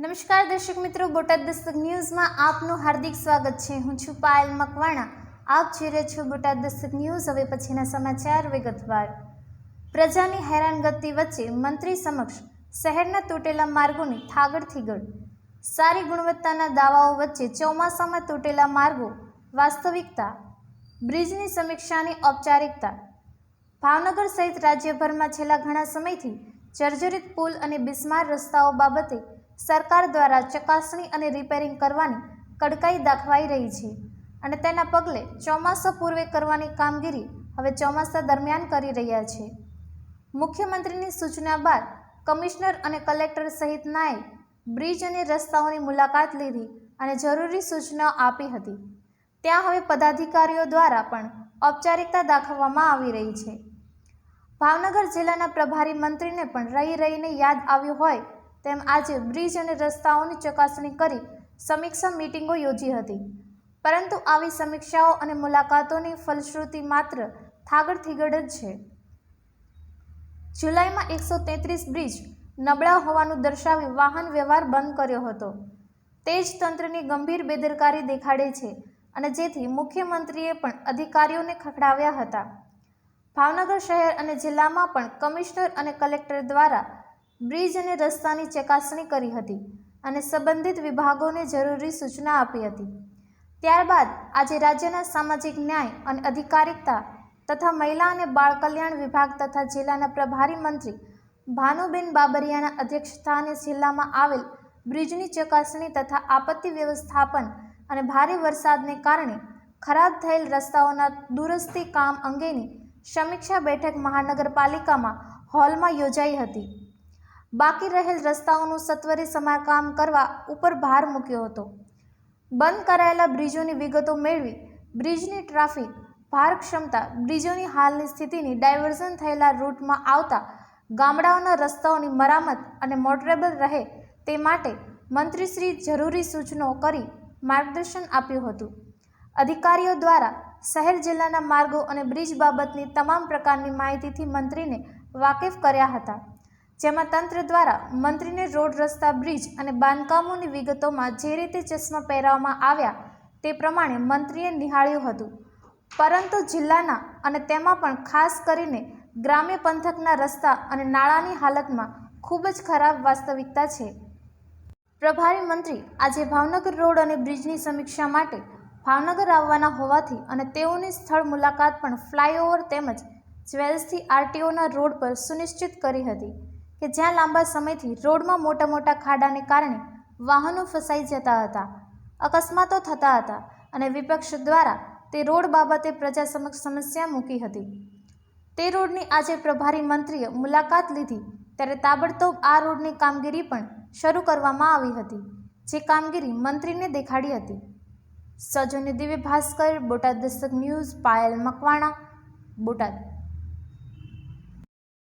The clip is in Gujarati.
નમસ્કાર દર્શક મિત્રો, બોટાદ દસ્તક ન્યૂઝમાં આપનું હાર્દિક સ્વાગત છે. હું છું પાયલ મકવાણા. આપ જોઈ રહ્યા છો બોટાદ દસ્તક ન્યૂઝ. હવે પછીના સમાચાર વિગતવાર. પ્રજાની હેરાનગતિ વચ્ચે મંત્રી સમક્ષ શહેરના તૂટેલા માર્ગોની થાગડથી ગળ. સારી ગુણવત્તાના દાવાઓ વચ્ચે ચોમાસામાં તૂટેલા માર્ગો, વાસ્તવિકતા, બ્રિજની સમીક્ષાની ઔપચારિકતા. ભાવનગર સહિત રાજ્યભરમાં છેલ્લા ઘણા સમયથી જર્જરિત પુલ અને બિસ્માર રસ્તાઓ બાબતે સરકાર દ્વારા ચકાસણી અને રિપેરિંગ કરવાની કડકાઈ દાખવાઈ રહી છે અને તેના પગલે ચોમાસા પૂર્વે કરવાની કામગીરી હવે ચોમાસા દરમિયાન કરી રહ્યા છે. મુખ્યમંત્રીની સૂચના બાદ કમિશનર અને કલેક્ટર સહિતનાએ બ્રિજ અને રસ્તાઓની મુલાકાત લીધી અને જરૂરી સૂચનાઓ આપી હતી. ત્યાં હવે પદાધિકારીઓ દ્વારા પણ ઔપચારિકતા દાખવવામાં આવી રહી છે. ભાવનગર જિલ્લાના પ્રભારી મંત્રીને પણ રહી રહીને યાદ આવ્યું હોય તેમ આજે બ્રિજ અને રસ્તાઓની ચકાસણી કરી સમીક્ષા મિટિંગો યોજી હતી. પરંતુ આવી સમીક્ષાઓ અને મુલાકાતોની ફલશ્રુતિ માત્ર થાગડ થીગડ જ છે. જુલાઈમાં એકસો તેત્રીસ બ્રિજ નબળા હોવાનું દર્શાવી વાહન વ્યવહાર બંધ કર્યો હતો. તે જ તંત્રની ગંભીર બેદરકારી દેખાડે છે અને જેથી મુખ્યમંત્રીએ પણ અધિકારીઓને ખખડાવ્યા હતા. ભાવનગર શહેર અને જિલ્લામાં પણ કમિશનર અને કલેક્ટર દ્વારા બ્રિજ અને રસ્તાની ચકાસણી કરી હતી અને સંબંધિત વિભાગોને જરૂરી સૂચના આપી હતી. ત્યારબાદ આજે રાજ્યના સામાજિક ન્યાય અને અધિકારિકતા તથા મહિલા અને બાળ કલ્યાણ વિભાગ તથા જિલ્લાના પ્રભારી મંત્રી ભાનુબેન બાબરિયાના અધ્યક્ષસ્થાને જિલ્લામાં આવેલ બ્રિજની ચકાસણી તથા આપત્તિ વ્યવસ્થાપન અને ભારે વરસાદને કારણે ખરાબ થયેલ રસ્તાઓના દુરસ્તી કામ અંગેની સમીક્ષા બેઠક મહાનગરપાલિકામાં હોલમાં યોજાઈ હતી. બાકી રહેલ રસ્તાઓનું સત્વરે સમારકામ કરવા ઉપર ભાર મૂક્યો હતો. બંધ કરાયેલા બ્રિજોની વિગતો મેળવી, બ્રિજની ટ્રાફિક, ભાર ક્ષમતા, બ્રિજોની હાલની સ્થિતિની ડાયવર્ઝન થયેલા રૂટમાં આવતા ગામડાઓના રસ્તાઓની મરામત અને મોટરેબલ રહે તે માટે મંત્રીશ્રી જરૂરી સૂચનો કરી માર્ગદર્શન આપ્યું હતું. અધિકારીઓ દ્વારા શહેર જિલ્લાના માર્ગો અને બ્રિજ બાબતની તમામ પ્રકારની માહિતીથી મંત્રીને વાકેફ કર્યા હતા. જેમાં તંત્ર દ્વારા મંત્રીને રોડ રસ્તા, બ્રિજ અને બાંધકામોની વિગતોમાં જે રીતે ચશ્મા પહેરાવવામાં આવ્યા તે પ્રમાણે મંત્રીએ નિહાળ્યું હતું. પરંતુ જિલ્લાના અને તેમાં પણ ખાસ કરીને ગ્રામ્ય પંથકના રસ્તા અને નાળાની હાલતમાં ખૂબ જ ખરાબ વાસ્તવિકતા છે. પ્રભારી મંત્રી આજે ભાવનગર રોડ અને બ્રિજની સમીક્ષા માટે ભાવનગર આવવાના હોવાથી અને તેઓની સ્થળ મુલાકાત પણ ફ્લાયઓવર તેમજ જ્વેલ્સથી આરટીઓના રોડ પર સુનિશ્ચિત કરી હતી. કે જ્યાં લાંબા સમયથી રોડમાં મોટા મોટા ખાડાને કારણે વાહનો ફસાઈ જતા હતા, અકસ્માતો થતા હતા અને વિપક્ષ દ્વારા તે રોડ બાબતે પ્રજા સમક્ષ સમસ્યા મૂકી હતી. તે રોડની આજે પ્રભારી મંત્રીએ મુલાકાત લીધી ત્યારે તાબડતોબ આ રોડની કામગીરી પણ શરૂ કરવામાં આવી હતી, જે કામગીરી મંત્રીને દેખાડી હતી. સજોની દિવ્ય ભાસ્કર, બોટાદ દસ્તક ન્યૂઝ, પાયલ મકવાણા, બોટાદ.